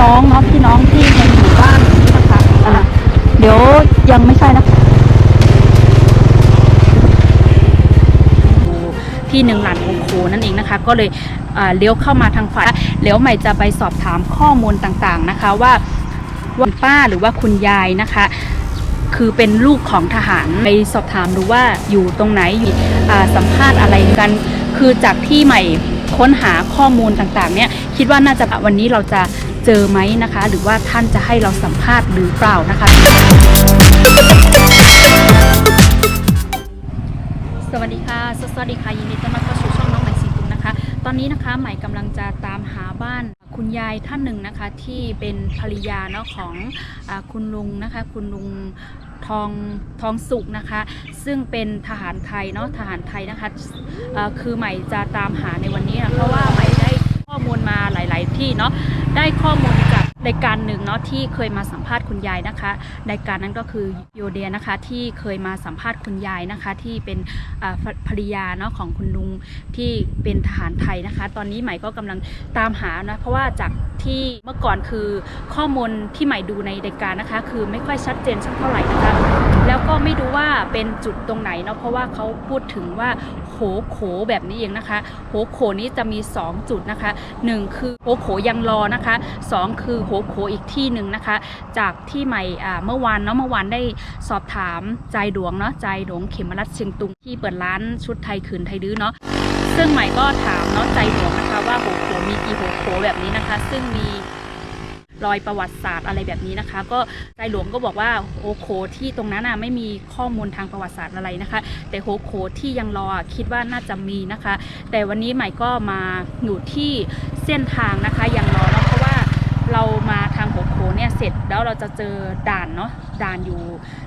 น้องเนาะพี่น้องที่ในหมู่บ้านนี้นะคะอะเดี๋ยวยังไม่ใช่นะคะที่หนึ่งหลานโคโคนั่นเองนะคะ ก็เลยเลี้ยวเข้ามาทางฝ่ายเลี้ยวใหม่จะไปสอบถามข้อมูลต่างๆนะคะว่าว่าป้าหรือว่าคุณยายนะคะ คือเป็นลูกของทหารไปสอบถามดูว่าอยู่ตรงไหนอยู่สัมภาษณ์อะไรกัน คือจากที่ใหม่ค้นหาข้อมูลต่างๆเนี่ย คิดว่าน่าจะวันนี้เราจะเจอไหมนะคะ หรือว่าท่านจะให้เราสัมภาษณ์หรือเปล่านะคะ สวัสดีค่ะสวัสดีค่ะยินดีต้อนรับเข้าสู่ช่องน้องใหม่สีตุงนะคะ ตอนนี้นะคะใหม่กำลังจะตามหาบ้านคุณยายท่านหนึ่งนะคะที่เป็นภรรยาเนาะของอคุณลุงนะคะ คุณลุงทองทองสุกนะคะ ซึ่งเป็นทหารไทยเนาะทหารไทยนะคะคือใหม่จะตามหาในวันนี้นะเพราะว่าใหม่ ข้อมูลมาหลาย ๆ ที่เนาะได้ข้อมูลจากรายการหนึ่งเนาะที่เคยมาสัมภาษณ์คุณยายนะคะรายการนั้นก็คือโยเดียนะคะที่เคยมาสัมภาษณ์คุณยายนะคะ ที่เป็นภรภรยาเนาะของคุณลุงที่เป็นทหารไทยนะคะ ตอนนี้ใหม่ก็กำลังตามหานะเพราะว่าจากที่เมื่อก่อนคือข้อมูลที่ใหม่ดูในรายการนะคะ คือไม่ค่อยชัดเจนสักเท่าไหร่นะคะ แล้วก็ไม่รู้ว่าเป็นจุดตรงไหนเนาะเพราะว่าเขาพูดถึงว่าโหโขแบบนี้เองนะคะโหโขนี้จะมี 2 จุดนะคะ 1 คือโหโขยังรอนะคะ 2 คือโหโขอีกที่หนึ่งนะคะ จากที่ใหม่เมื่อวานเนาะเมื่อวานได้สอบถามใจดวงเนาะใจดวงเขมรัตเชียงตุงที่เปิดร้านชุดไทยขืนไทยดื้อเนาะซึ่งใหม่ก็ถามเนาะใจดวงนะคะว่าโหโขมีกี่โหโขแบบนี้นะคะ ซึ่งมี รอยประวัติศาสตร์อะไรแบบนี้นะคะ ก็ใจหลวงก็บอกว่าโฮโคที่ตรงนั้นน่ะไม่มีข้อมูลทางประวัติศาสตร์อะไรนะคะ แต่โฮโคที่ยังรออะคิดว่าน่าจะมีนะคะ แต่วันนี้ใหม่ก็มาอยู่ที่เส้นทางนะคะยังรอเนาะเพราะว่าเรามาทางโฮโคเนี่ยเสร็จแล้วเราจะเจอด่านเนาะด่านอยู่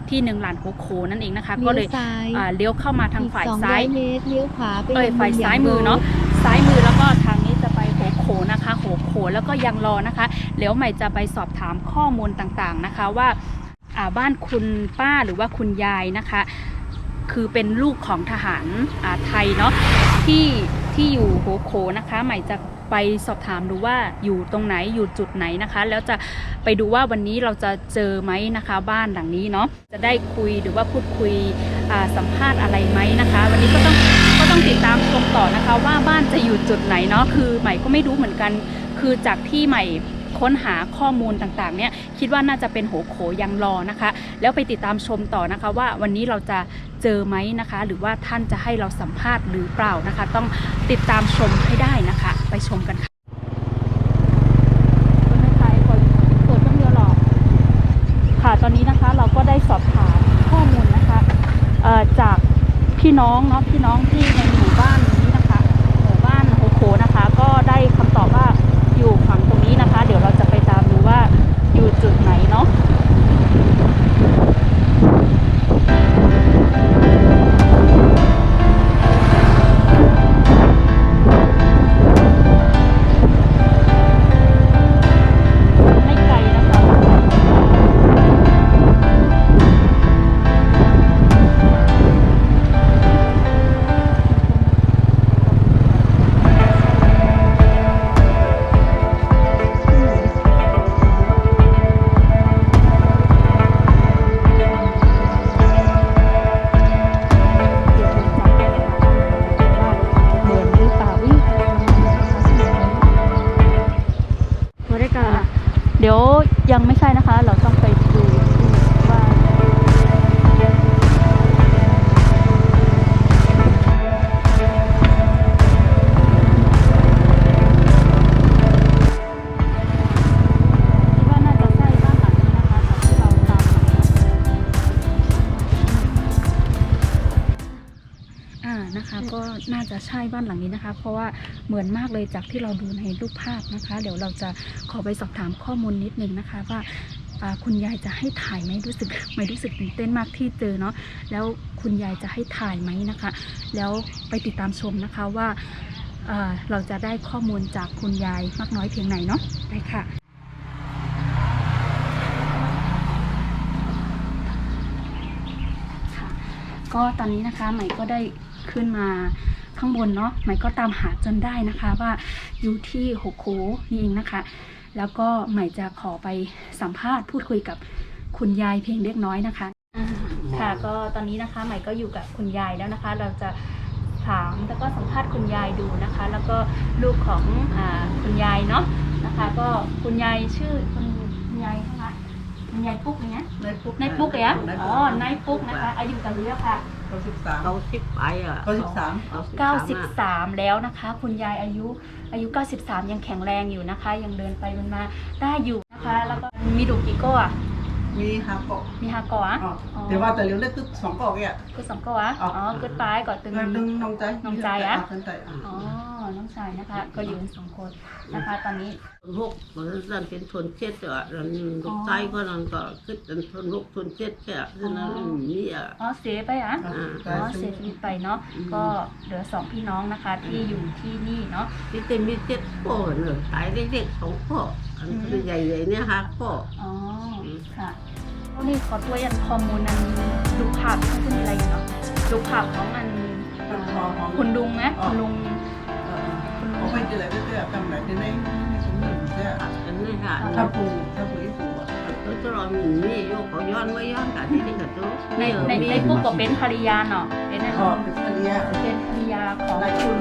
ที่หนึ่งหลานโฮโคนั่นเองนะคะ ก็เลยลี้วซ้ายอ่าเลี้ยวเข้ามาทางฝ่ายอีกซ้าย200เมตรเลี้ยวขวาไปเอ้ยงฝ่ายบึงซ้ายงมือเนาะซ้ายมือ หโขแล้วก็ยังรอนะคะเดี๋ยวใหม่จะไปสอบถามข้อมูลต่างๆนะคะว่าบ้านคุณป้าหรือว่าคุณยายนะคะ คือเป็นลูกของทหารอาไทยเนาะที่ที่อยู่โหโขนะคะ ใหม่จะไปสอบถามดูว่าอยู่ตรงไหนอยู่จุดไหนนะคะ แล้วจะไปดูว่าวันนี้เราจะเจอไหมนะคะ บ้านหลังนี้เนาะจะได้คุยหรือว่าพูดคุยสัมภาษณ์อะไรไหมนะคะ วันนี้ก็ต้องก็ต้องติดตามชมต่อนะคะ ว่าบ้านจะอยู่จุดไหนเนาะคือใหม่ก็ไม่รู้เหมือนกัน คือจากที่ใหม่ค้นหาข้อมูลต่างๆ เนี่ยคิดว่าน่าจะเป็นโหโขยังรอนะคะ แล้วไปติดตามชมต่อนะคะ ว่าวันนี้เราจะเจอไหมนะคะ หรือว่าท่านจะให้เราสัมภาษณ์หรือเปล่านะคะ ต้องติดตามชมให้ได้นะคะ ไปชมกันค่ะค่ะตอนนี้นะคะเราก็ได้สอบถามข้อมูลนะคะจากพี่น้องเนาะพี่น้องที่ในหมู่บ้าน เดี๋ยวยังไม่ใช่นะคะ เราต้องไปดู ใช่บ้านหลังนี้นะคะ เพราะว่าเหมือนมากเลยจากที่เราดูในรูปภาพนะคะ เดี๋ยวเราจะขอไปสอบถามข้อมูลนิดนึงนะคะว่าคุณยายจะให้ถ่ายไหมรู้สึกไม่รู้สึกตื่นเต้นมากที่เจอเนาะแล้วคุณยายจะให้ถ่ายไหมนะคะ แล้วไปติดตามชมนะคะว่าเราจะได้ข้อมูลจากคุณยายมากน้อยเพียงไหนเนาะไปค่ะก็ตอนนี้นะคะใหม่ก็ได้ขึ้นมา ข้างบนเนาะใหม่ก็ตามหาจนได้นะคะว่าอยู่ที่หกโคนี่เองนะคะ แล้วก็ใหม่จะขอไปสัมภาษณ์พูดคุยกับคุณยายเพียงเล็กน้อยนะคะอ่าค่ะก็ตอนนี้นะคะใหม่ก็อยู่กับคุณยายแล้วนะคะ เราจะถามแล้วก็สัมภาษณ์คุณยายดูนะคะ แล้วก็ลูกของอ่าคุณยายเนาะนะคะ ก็คุณยายชื่อคุณคุณยายใช่ไหมคุณยายปุ๊กเนี่ยในปุ๊กนายปุ๊กเลยอะอ๋อนายปุ๊กนะคะอายุกันเยอะค่ะ เขาสิบสาม เขาสิบไปอะเขาสิบสาม93แล้วนะคะ คุณยายอายุอายุ 93 ยังแข็งแรงอยู่นะคะ ยังเดินไปเดินมาได้อยู่นะคะ แล้วก็มีดูกี่ก้ออะมีห้าเกาะมีห้าก้ออะ อ๋อแต่ว่าแต่เลี้ยวเล็กคือสองเกาะแกอะคือสองก้ออะอ๋อเกิดปลายก่อนตึง เงินดึงน้องใจน้องใจอะน้องใจอะอ๋อน้องชายนะคะ ก็อยู่กันสองคนนะคะ ตอนนี้หกมันเป็นทนเช็ดอะแล้วลูกชายก็นั่นก็คือเป็นทนหกทนเช็ดแค่ฉะนั้นนี่อะอ๋อเสียไปอะอ่าอ๋อเสียชีวิตไปเนาะก็เหลือสองพี่น้องนะคะที่อยู่ที่นี่เนาะที่เต็มมีเจ็ดพ่อเนอะตายเด็กๆสองพ่ออันคือใหญ่ๆเนี่ยฮะพ่ออ๋อค่ะก็นี่ขอตัวยันข้อมูลนั้นดูภาพที่จะมีอะไรอยู่เนาะดูภาพของอันเอ่อคุณลุงนะคุณลุงเออ เขาไปเจออะไรก็เจอจำไหนที่ในในสมุนใช่อันนี้ค่ะถ้าปูถ้าปูอีปูอะตัวจะรอมีนี่โยกเขาย้อนไม่ย้อนกันที่นี่กับตัวในในในพวกก็เป็นภรรยาเนาะเป็นนะก็เป็นอันเป็นภรรยาของคุณ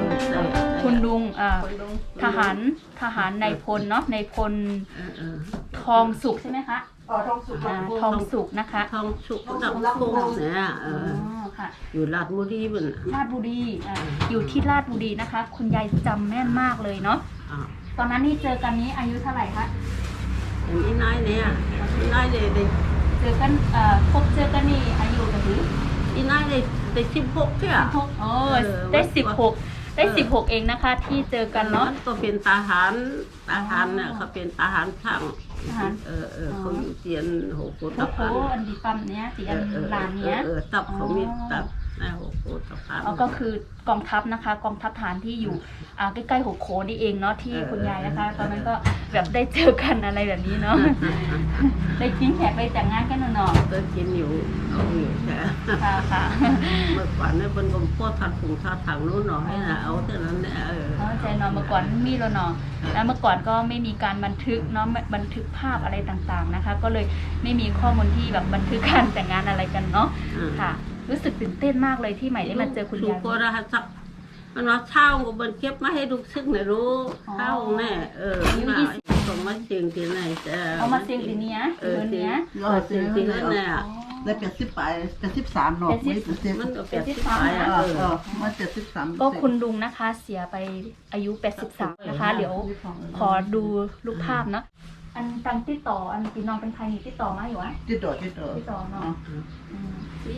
คุณลุงอ่าทหารทหารในายพลเนาะในายพลทองสุกใช่ไหมคะ อ๋อทองสุกอ่าทองสุกนะคะทองสุกดับคงเนี่ยเออ๋ออค่ะ อยู่ลาดบุรีมันราชบุรีอ่าอยู่ที่ราชบุรีนะคะ คุณยายจำแม่นมากเลยเนาะ อ่าตอนนั้นนี่เจอกันนี้อายุเท่าไหร่คะ อันนี้นายเนี่ยนายเลยได้เจอกันเอ่อพบเจอกันนี่อายุกันถึงอีนายได้ได้สิบหกเนี่ยหกโอ้เออได้วัดสิบหก ได้เออสิบหกเองนะคะ ที่เจอกันเนาะ ก็เป็นทหารทหารเนี่ยเขาเป็นทหารช่างทหาร เออเออเขาอยู่เตียนโหโกโอ้ตะโหพานอันดีปั๊มเนี้ยสีอันเออลานเนี้ย เออตับเขามีตับ ในโหโกตะพานอ๋อก็คือกองทัพนะคะ กองทัพฐานที่อยู่อ่าใกล้ๆหัวโขนนี่เองเนาะที่คุณยายนะคะตอนนั้นก็แบบได้เจอกันอะไรแบบนี้เนาะ ได้กินแขกไปแต่งงานกันเนาะก็กินอยู่เอาอยู่แค่ค่ะค่ะเมื่อก่อนเนี่ยเป็นกมพ่อทัดถุงทัดถังนู้นหน่อยนะเอาเท่านั้นเนี่ยเออเข้าใจเนาะเมื่อก่อนมีแล้วเนาะแล้วเมื่อก่อนก็ไม่มีการบันทึกเนาะบันทึกภาพอะไรต่างๆนะคะ ก็เลยไม่มีข้อมูลที่แบบบันทึกการแต่งงานอะไรกันเนาะ ค่ะ รู้สึกตื่นเต้นมากเลยที่ใหม่ได้มาเจอคุณลูยากยก็ได้สักมันว่าเช่าก็บันเก็บมาให้ลูกซึ่งเนี่ยรู้อ๋อเช่าแน่เอออายุมายี่สิบส่งมาเชียงที่ไหนจะเอามาเซียงสีเนี้ยเอเดืออนเชียเนี้ยงเออเชียงที่นั่นเนี่ยได้แปดสิบไปแปดสิบสามหนอกไม่เป็นสิบมันก็เป็เป็นนที่ที่สามตายเออะอเอเอออมาเจ็ดสิบสามก็คุณลุงนะคะ เสียไปอายุ83นะคะ เดี๋ยวขอดูรูปภาพเนาะ อันตังติดต่ออันพี่น้องเป็นใครนี่ติดต่อมาอยู่วะจิตโดดจิตโดดติดต่อเนาะอืม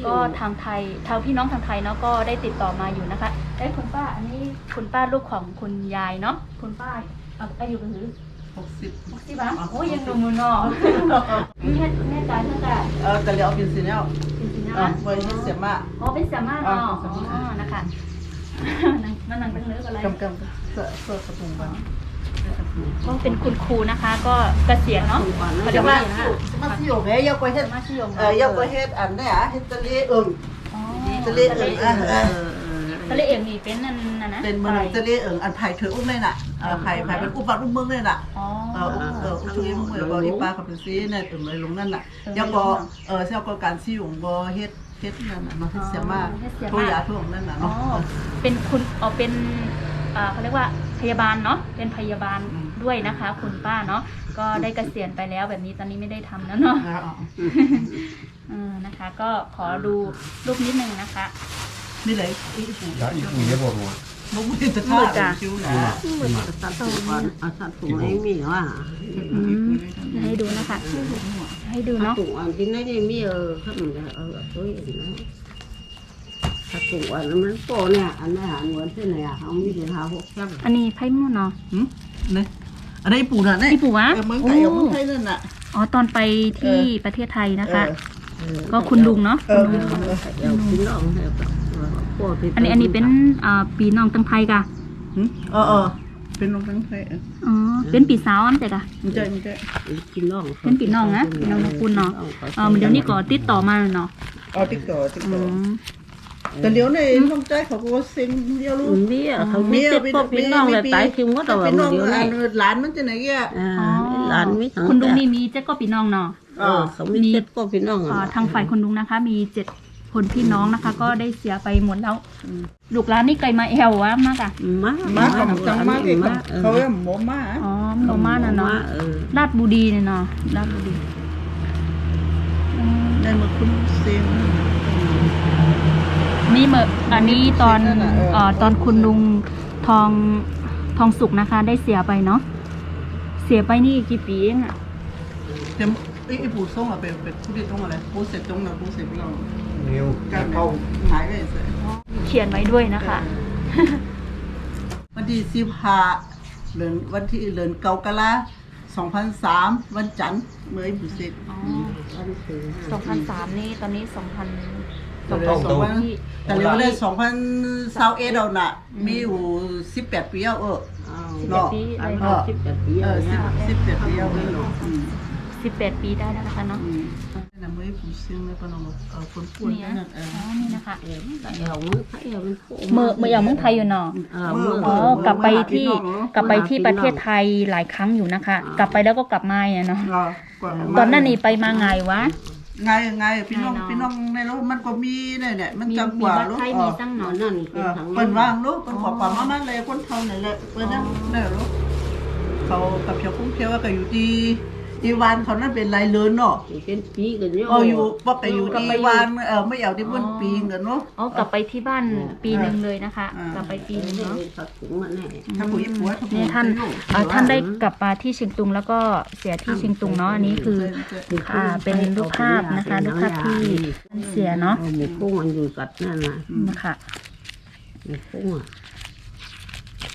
ก็ทางไทยทางพี่น้องทางไทยเนาะก็ได้ติดต่อมาอยู่นะคะเอ้ยคุณป้าอันนี้คุณป้าลูกของคุณยายเนาะคุณป้าเอาอายุกันหรือหกสิบหกสิบอะโอ้ยยังหนุ่มอยู่เนาะแม่แม่ตายเท่าไหร่เออแต่เดี๋ยวเอาเป็นสีเนี้ยจริงๆนะเออเบอร์ยี่สิบมาอ๋อเป็นสามารถเนาะอ๋อ๋ออนะคะนั่งนั่งตั้งเนื้ออะไรกำกำเสื้อเสื้อกระปุกบ้าง ก็เป็นคุณครูนะคะ ก็เกษียณเนาะถูกกว่านะเขาเรียกว่ามาที่อยู่แม่ยกไปเฮ็ดมาชิยมเออยกไปเฮ็ดอันเนี้ยเฮ็ดตะลีอึ่งอ๋อทะเลเอิงอะเออเออทะเลเองนี่เป็นนั่นน่ะนะเป็นมนุษย์ตะลีอึ่งอันไผ่ถืออุ้มเลยน่ะเออไผ่ไผ่เป็นอุ้มบัดอุ้มเมืองเลยน่ะอ๋อเอออุ้มเอออุ้มช่วยอุ้มเมืองบ่อีป้ากับเป็นซีเนี่ยอึ่งเลยลงนั่นน่ะยังบ่เออเสี่ยวก็การซี่ของบ่เฮ็ดเฮ็ดนั่นน่ะเนาะเฮ็ดเสียมากทุยาทุกนั่นน่ะอ๋อเนาะเป็นคุณอ๋อเป็นอ่าเขาเรียกว่า พยาบาลเนาะเป็นพยาบาลอืมด้วยนะคะ คุณป้าเนาะก็ได้เกษียณไปแล้วแบบนี้ตอนนี้ไม่ได้ทำแล้วเนาะอ๋อเออนะคะ ก็ขอดูรูปนิดนึงนะคะ นี่เลยอีปู Ja, i Oje var det. บ่มีตะท่าชิวนะตัดถุงก่อนเอาตัดถุงไม่มีว่าอืมให้ดูนะคะ ให้ดูเนาะถุงอันที่ไหนไม่มีเออข้ามเออตัวอย่างนั้น ถ้าถุงอันมันโตเนี่ยอันนี้หาเงินที่ไหนอะเขามีถึงหาหกแก้วอันนี้ไพ่มู่เนาะหึนี่อันนี้ปูน่ะนี่พี่ปู่วะเออเมืองไทยเอาเมืองไทยนั่นน่ะอ๋อตอนไปที่เออประเทศไทยนะคะเออก็คุณลุงเนาะเออคุณลุงเดี๋ยวพี่น้องเนี่ยพวกที่อันนี้อันนี้เป็นอ่าปีน้องตังไทยกะหึเออเออเป็นโรงแรมไทยเอออ๋อเป็นปีสาวอันแต่กะมันจะมันจะพี่น้องเป็นพี่น้องนะพี่น้องของคุณเนาะเออเดี๋ยวนี้ก็ติดต่อมาเนาะเอาติ๊กต่อติ๊กอืต่อม แต่เดี๋ยวในท้องใจเขาก็เซ็งเดียวรู้มีอะเขามีเจ็บพวกพี่น้องเลยตายคิมก็ตัวพี่น้องเดียวอันี่นหลานมันจะไหนแกอ่าอ๋อหลานมีทั้งคุณลุงนี่มีเจ็ดก็พี่น้องเนาะเออเขามีเจ็ดก็พี่น้องอ่าอะทางฝ่ายคุณลุงนะคะ มีเจ็ดคนพี่น้องนะคะ ก็ได้เสียไปหมดแล้วอืมลูกหลานนี่ไกลมาแอววะมากอะมามาของจังมาที่มาเขาเรียกหมอมาอ๋อโนมาน่ะเนาะเออลาดบุรีเนี่ยเนาะลาดบุรีอืมในมือคุณเซียง นี่เมื่ออันนี้ตอนนั่นน่ะเออเอ่อตอนคุณลุงทองทองสุกนะคะ ได้เสียไปเนาะเสียไปนี่กี่ปีเองอะเดี๋ยวไอ้ปู่ส่งอะเป็นเป็นผู้ที่ต้องอะไรผู้เสร็จตรงนะผู้เสร็จเรานิวการเข้าหายไปเสร็จเขียนไว้ด้วยนะคะ วันที่สิบห้าเดือนวันที่เดือนเกากะลาสองพันสามวันจันทร์เมื่อไอ้ปู่เสร็จอ๋อวันที่สองพันสามนี่ตอนนี้สองพัน สองพันสองพันแต่เร็วได้สองพันสาวเอ็ดเอาน่ะ มีอยู่สิบแปดปีแล้วเออเอาเนาะอันนี้สิบแปดปีเออสิบแล้วสิบแปดปีแล้วเอออืมสิบแปดปีได้แล้วนะคะเนาะอืมนั่นเมื่อไอ้ปู่เสร็จเนี่ยปะน้องเออคนป่วยเนี่ยนั่นเออ อ๋อนี่นะคะเออมันก็เอามือไทยเอามันโผล่เมื่อเมื่ออย่างเมืองไทยอยู่เนาะ เออมืออ๋อกลับไปที่ กลับไปที่ประเทศไทยหลายครั้งอยู่นะคะ กลับไปแล้วก็กลับมาเนี่ยเนาะเออก่ตอนนั้นนี่ไปมาไงวะ ไงไงพี่น้องไงเนาะพี่น้องในรถมันก็มีเนี่ยเนี่ยมันมีจังมีกว่าวัดลูกไทยเอมีอตั้งหนเนาะนั่นเอเป็นอทางเปิ้นว่างลูกเปิ้นขอความมามันเลยคนเท่านั่นแหละเปิ้นนั่นนั่นลูกเขากับเพียวคุ้งเพียวว่าก็อยู่ที่ ที่วานเขานั่นเป็นลายเลือนเนาะเป็นปีกันเยอะเอออยู่บอกก็อยู่ที่วานเออไม่เอาที่บนปีกันเนาะอ๋อกลับไปที่บ้านปีหนึ่งเลยนะคะอ่ากกลับไปปีหนึงเนาะเนาะผักถุงมันแน่ถ้าผู้หญิงผัวถ้าผู้หญิเนี่ยงท่านลูกเอ่อท่านได้กลับมาที่เชียงตุงแล้วก็เสียที่เชียงตุงเนาะอันนี้คืออ่าเป็นรูปภาพนะคะรูปภาพที่เสียเนาะหมูกุ้งมันอยู่กัดนั่นนะนะคะหมูกุ้งอะ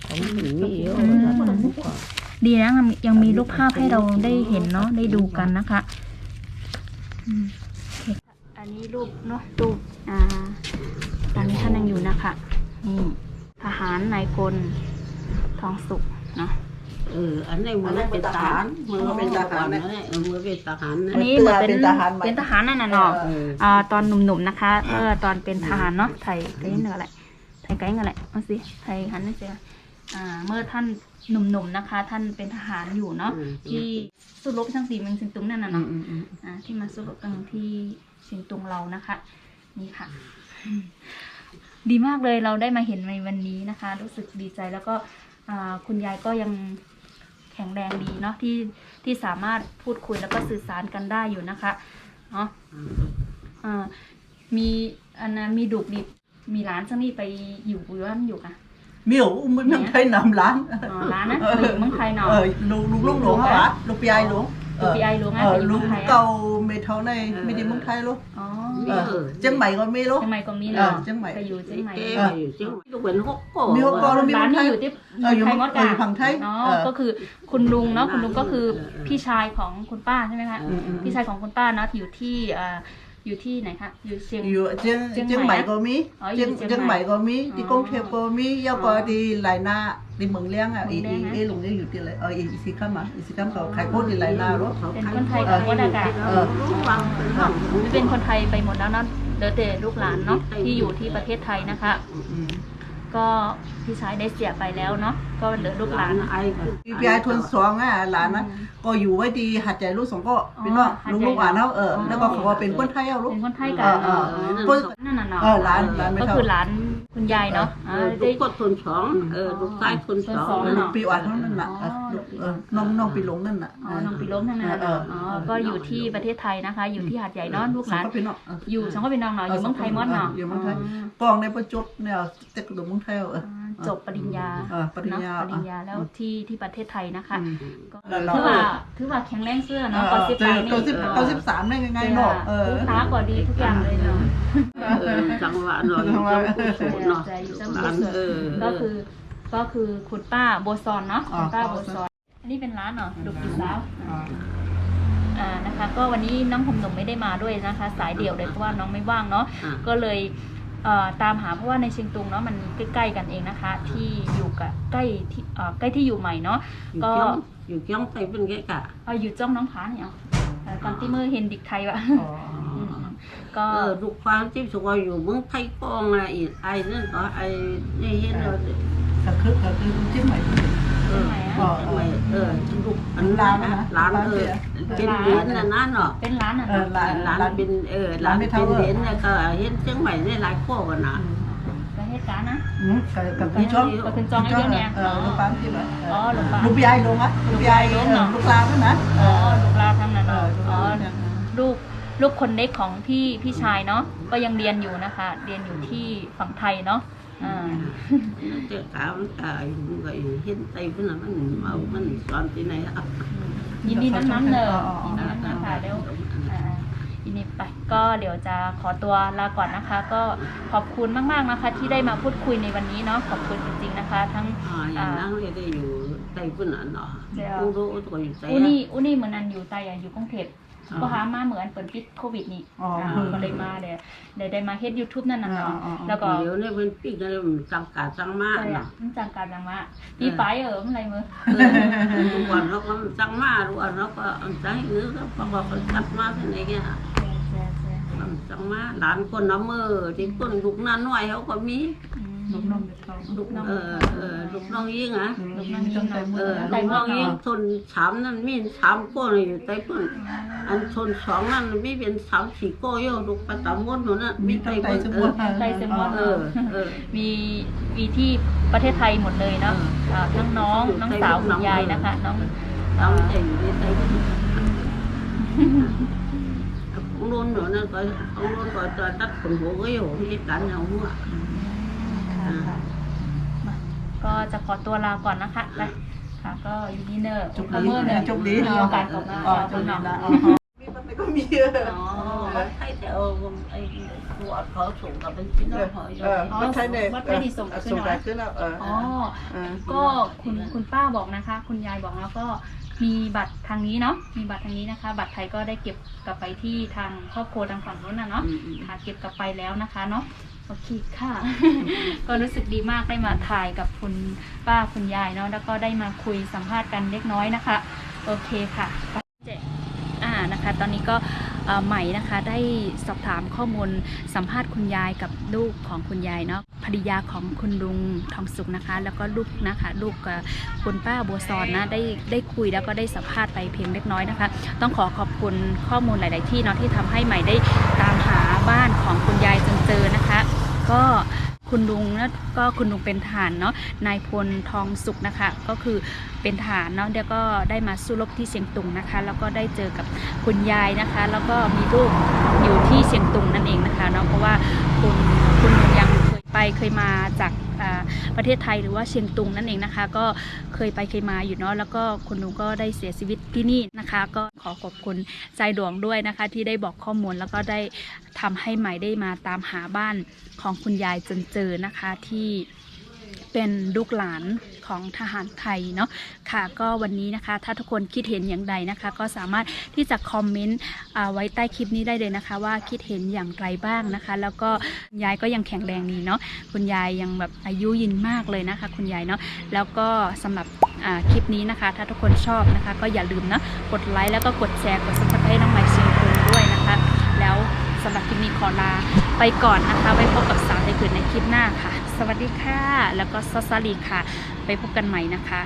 ของมันมีเยอะอืม ดีนะยังมีรูปภาพให้เราได้เห็นเนาะได้ดูกันนะคะอืมโอเคอันนี้รูปเนาะรูปอ่าตอนนี้ท่านยังอยู่นะคะนี่ทหารนายพลทองสุกเนาะเอออันนี้มันเป็นทหารมันก็เป็นทหารนะเออมันเป็นทหารนะอันนี้เหมือนเป็นเป็นทหารนั่นน่ะเนาะเอออ่าตอนหนุ่มๆนะคะเออตอนเป็นทหารเนาะไทยไกด์เหนืออะไรไทยไกด์อะไรเอาสิไทยหันนี่สิอ่าเมื่อท่าน หนุ่มๆนะคะ ท่านเป็นทหารอยู่เนาะที่สู้รบทั้งสี่เมืองเชียงตุงนั่นน่ะอืเนาะมอืมอืมอ่าที่มาสู้รบกันที่เชียงตุงเรานะคะ นี่ค่ะ ดีมากเลยเราได้มาเห็นในวันนี้นะคะ รู้สึกดีใจแล้วก็อ่าคุณยายก็ยังแข็งแรงดีเนาะที่ที่สามารถพูดคุยแล้วก็สื่อสารกันได้อยู่นะคะเนาะอ่ามีอันนั้นมีดุกดิบมีร้านซังนี่ไปอยู่บุรีรัมย์อยู่ค่ะ มีอยู่มันยังเคยนำร้านอ๋อร้านนะไปอยู่เมืองไทยเนาะเออลุงลุงลุงหลวงเหรอวะลุงปีไอหลวงลูกปีไอหลวงอะเออไปอยู่ลุเมืงองไทยอะเก่าเมทัลในไม่ได้เมืองไทยลูกอ๋อเออเจียงใหม่ก็มีลูกเชียงใหม่ก็มีเอเนาะอเชียงใหม่ไปอยู่เชียงใหม่แกอยู่เชียงใหม่ลูกเป็นหกก่อมีหกก่อแล้วมีร้านเมืองไทนี้ยอยู่ที่เอออยู่ไทยมดเอออยู่ฝั่งไทยอ๋อเออก็คือคุณลุงเนาะคุณลุงก็คือพี่ชายของคุณป้าใช่ไหมคะอืมอืมพี่ชายของคุณป้าเนาะอยู่ที่ อ่าอยู่ที่ไหนคะอยู่เชียง อยู่เจียงเชียงเจียงใหม่ก็มีอ๋ออยู่เจียงเชียงเจียงใหม่ก็มีที่อ๋อกรุงเทพก็มียาก็ที่ไหลนาที่เมืองเลี้ยงอะเมือีองเลี้อียงนะเอหลงเนี่ยอยู่ที่ไหนเอออีสิคัมอะอีสิคัมเขาขายโคตรที่ไหลนาลูกเป็นคนไทยกับวัดอากาศเออฟังเป็นฟังไม่เป็นคนไทยไปหมดแล้วเนาะเหลือแต่ลูกหลานเนาะที่อยู่ที่ประเทศไทยนะคะ อืม ก็พี่ชายได้เสียไปแล้วเนาะก็เหลือลูกหลานไอ้พี่พี่ไอ้ทนสองอะหลานนะก็อยู่ไว้ดีหัดใจลูกสองก็พี่น้องอ๋อลุงหัดใจลูกอ่านเขาเอออ๋อแล้วก็เขาก็เป็นคนไทยเอาลูกเป็นคนไทยกัเอนอเอออ๋อนั่นน่ะเนาะเออหลานหลานไม่ก็เท่าคือหลาน คุณยายเนาะอ่าลูได้ กก็ทนสองเออลูกชายทนสองเออลูกปีอ่านเท่านั้นน่ะเออลูกเออน้องน้องปีหลงนั่นน่ะ อ๋อน้องปีล้มนั่นน่ะเออเอออ๋อ ก็อยู่ที่ประเทศไทยนะคะ อยู่ที่หาดใหญ่เนาะลูกหลานสองก็พี่น้องเอออยู่สองก็เป็นน้องเนาะอยู่เมืองไทยหมดเนาะอยู่เมืองไทย กองในประจบเนี่ยเต็กหลงเมืองไทยเอาเอออ่า จบปริญญาเออปริญญาเนอะปริญญาแล้วที่ที่ประเทศไทยนะคะ อืม ก็แล้วเรา ถือว่าถือว่าแข็งแรงเสื้อเอเนาะอก็สิบเจไปอนี่เก้าสิบเก้าสิบสามได้ไงๆเนาะเออ ลูกค้าก็ดีทุกอย่างเลยเนาะ เออจังหวะหน่อยจังหวะสูตรเนาะใจอยู่จังหหวะลานสูตรเออ ก็คือก็คือคุณป้าโบซอนเนาะอ๋อ คุณป้าโบซอนอันนี้เป็นร้านเนาะดุกดิสาวอ่า อ่านะคะ ก็วันนี้น้องผมหนุ่มไม่ได้มาด้วยนะคะ สายเดี่ยวเลยเพราะว่าน้องไม่ว่างเนาะอะก็เลยเอ่อ ตามหาเพราะว่าในเชียงตุงเนาะมันใกล้ๆกันเองนะคะ ที่อยู่กับใกล้ที่เอ่อใกล้ที่อยู่ใหม่เนาะอยู่ก็เกี้ยงอยู่เกี้ยงไปเป็นแกกะเอาอยู่จ้องน้องผาเนี่ยเอาเอ่อตอนที่เมื่อเห็นเดิกไทยวะอ๋ออืมก็เออลูกฟังที่สุกอยู่เมืองไทยกองอะไรอีกไอ้นั่นก็ไอ้นี่เห็นเราก็คือก็คือจิ้มใหม่เออไหนอะเออเออลูกอันร้าร้านนนะร้านร้านเอเสีอย เป็นเหรียญน่ะนั่นเนาะเป็นร้านอะเออ ร้านร้านเป็นเออร้านเป็นเหรียญเนี่ยก็เห็นเชียงใหม่ได้หลายขั้วกันนะประเทศร้านนะอืมกับกับคุณช่องกับคุณจองไอ้เดียวเนี่ยเออลูกปั๊มที่แบบอ๋อลูกปั๊มลูกยายลงอะลูกยายลูกยายลงเนอะลูกลาวนั่นนะอ๋อลูกลาวทำนั่นเอเนาะออ๋อเนี่ยลูกลูกคนเล็กของพี่พี่ชายเนาะก็ยังเรียนอยู่นะคะ เรียนอยู่ที่ฝั่งไทยเนาะอ่าเจ้าขาวมันก็เห็นไตเพิ่นน่ะมันเอามันสอนที่ไหนอะ ยินดีน้ำน้ำเนอะยินดีน้ำน้ำค่ะเร็วอ่ายินดีไปก็เดี๋ยวจะขอตัวลาก่อนนะคะ ก็ขอบคุณมากๆนะคะ ที่ได้มาพูดคุยในวันนี้เนาะขอบคุณจริงๆนะคะ ทั้งอ่าอย่างนั้นเลยได้อยู่ไตเพิ่นเนาะอูรู้ตัวอยู่ไตอุนี่อุนี่เหมือนอันอยู่ไตอะอยู่กรุงเทพ ก็หามาเหมือนเปิดปิดโควิดนี่อ๋ออ่าก็เลยมาเดี๋ยวเดี๋ยวได้มาเฮ็ดยูทูบนั่นน่ะเนาะอ๋ออ๋ออ๋อแล้วก็เดี๋ยวนี้เพิ่นปิดแล้วมันจังกาจังมาใช่อะเนาะมันจังการจังมาปีไปเออมันอะไรมือเออทุกวันเราก็จังมาทุกวันเราก็ใจเอื้อก็เพราะว่าเขาจัดมาที่ไหนเงี้ยมันจังมาหลานคนน้ำมือที่คนลูกน้าน้อยเขาก็มี ลูกน้องเด็กเขาลูกเออเออลูกน้องยิงอะลูกน้องมีตั้งใจมืเอออลูกน้องยิงชนสามนั่นมีสามคนอยู่ใต้พื้นอันชนสองนั่นมีเป็นสามสี่โก้โยลูกประตามดหนูน่ะมีมีตั้ใต้งใจพื้นสมเอบูรอณ์ใจสมบูรณ์เออเออมีมีที่ประเทศไทยหมดเลยเนาะอ่าทั้งน้องน้องสาวคุณยายนะคะน้องตามใจอยู่ในใต้พื้นของโดนหนูนั่นก็ของโดนก็จะตัดขนหัวก็อยู่ที่กันเอาหัว ค่ะค่ะมาก็จะขอตัวลาก่อนนะคะไปค่ะ ก็อยู่นี่เนอร์จุกเอดีเมอร์เนอร์จุกดีมีโอกาสกลับมาอ๋อเอาจุกดีเนาะนะอ๋อมีปัญหาก็มีเยอะอ๋อใช่แต่เออไอ้ ตัวเขาสูงกับเป็นชิ้นเอน้อยหอยเออวัดไทยเนี่ยวัดไทยนี่ส่งขึ้นส่งขึ้นแล้วเอออ๋อก็คุณคุณป้าบอกนะคะ คุณยายบอกแล้วก็มีบัตรทางนี้เนาะ มีบัตรทางนี้นะคะ บัตรไทยก็ได้เก็บกลับไปที่ทางครอบครัวทางฝั่งนู้นนะเนาะค่ะเก็บกลับไปแล้วนะคะเนาะ โอเคค่ะ ก็รู้สึกดีมากได้มาถ่ายกับคุณป้าคุณยายเนาะ แล้วก็ได้มาคุยสัมภาษณ์กันเล็กน้อยนะคะ โอเคค่ะเจอ่านะคะ ตอนนี้ก็ ใหม่นะคะ ได้สอบถามข้อมูลสัมภาษณ์คุณยายกับลูกของคุณยายเนาะภริยาของคุณลุงทองสุขนะคะ แล้วก็ลูกนะคะลูกคุณป้าบัวซอนนะได้ได้คุยแล้วก็ได้สัมภาษณ์ไปเพียงเล็กน้อยนะคะ ต้องขอขอบคุณข้อมูลหลาย ๆ ที่เนาะที่ทำให้ใหม่ได้ตามหาบ้านของคุณยายจนเจอนะคะ ก็ คุณลุงนะก็คุณลุงเป็นฐานเนาะนายพลทองสุขนะคะ ก็คือเป็นฐานเนาะเดี๋ยวก็ได้มาสู้รบที่เชียงตุงนะคะ แล้วก็ได้เจอกับคุณยายนะคะ แล้วก็มีลูกอยู่ที่เชียงตุงนั่นเองนะคะเนาะเพราะว่าคุณคุณลุงยังเคยไปเคยมาจาก ประเทศไทยหรือว่าเชียงตุงนั่นเองนะคะ ก็เคยไปเคยมาอยู่เนาะแล้วก็คุณลุงก็ได้เสียชีวิตที่นี่นะคะ ก็ขอขอบคุณใจดวงด้วยนะคะ ที่ได้บอกข้อมูลแล้วก็ได้ทำให้ใหม่ได้มาตามหาบ้านของคุณยายจนเจอนะคะที่ เป็นลูกหลานของทหารไทยเนาะค่ะ ก็วันนี้นะคะ ถ้าทุกคนคิดเห็นอย่างใดนะคะ ก็สามารถที่จะคอมเมนต์อ่าไว้ใต้คลิปนี้ได้เลยนะคะ ว่าคิดเห็นอย่างไรบ้างนะคะ แล้วก็คุณยายก็ยังแข็งแรงดีเนาะคุณยายยังแบบอายุยืนมากเลยนะคะ คุณยายเนาะแล้วก็สำหรับคลิปนี้นะคะ ถ้าทุกคนชอบนะคะ ก็อย่าลืมนะกดไลค์แล้วก็กดแชร์กดซับสไครต์น้องใหม่เชียงตุงด้วยนะคะ แล้ว สำหรับคลิปนี้ขอลาไปก่อนนะคะ ไว้พบกับสาวในคืนในคลิปหน้าค่ะ สวัสดีค่ะ แล้วก็ซอสซาลีค่ะ ไปพบกันใหม่นะคะ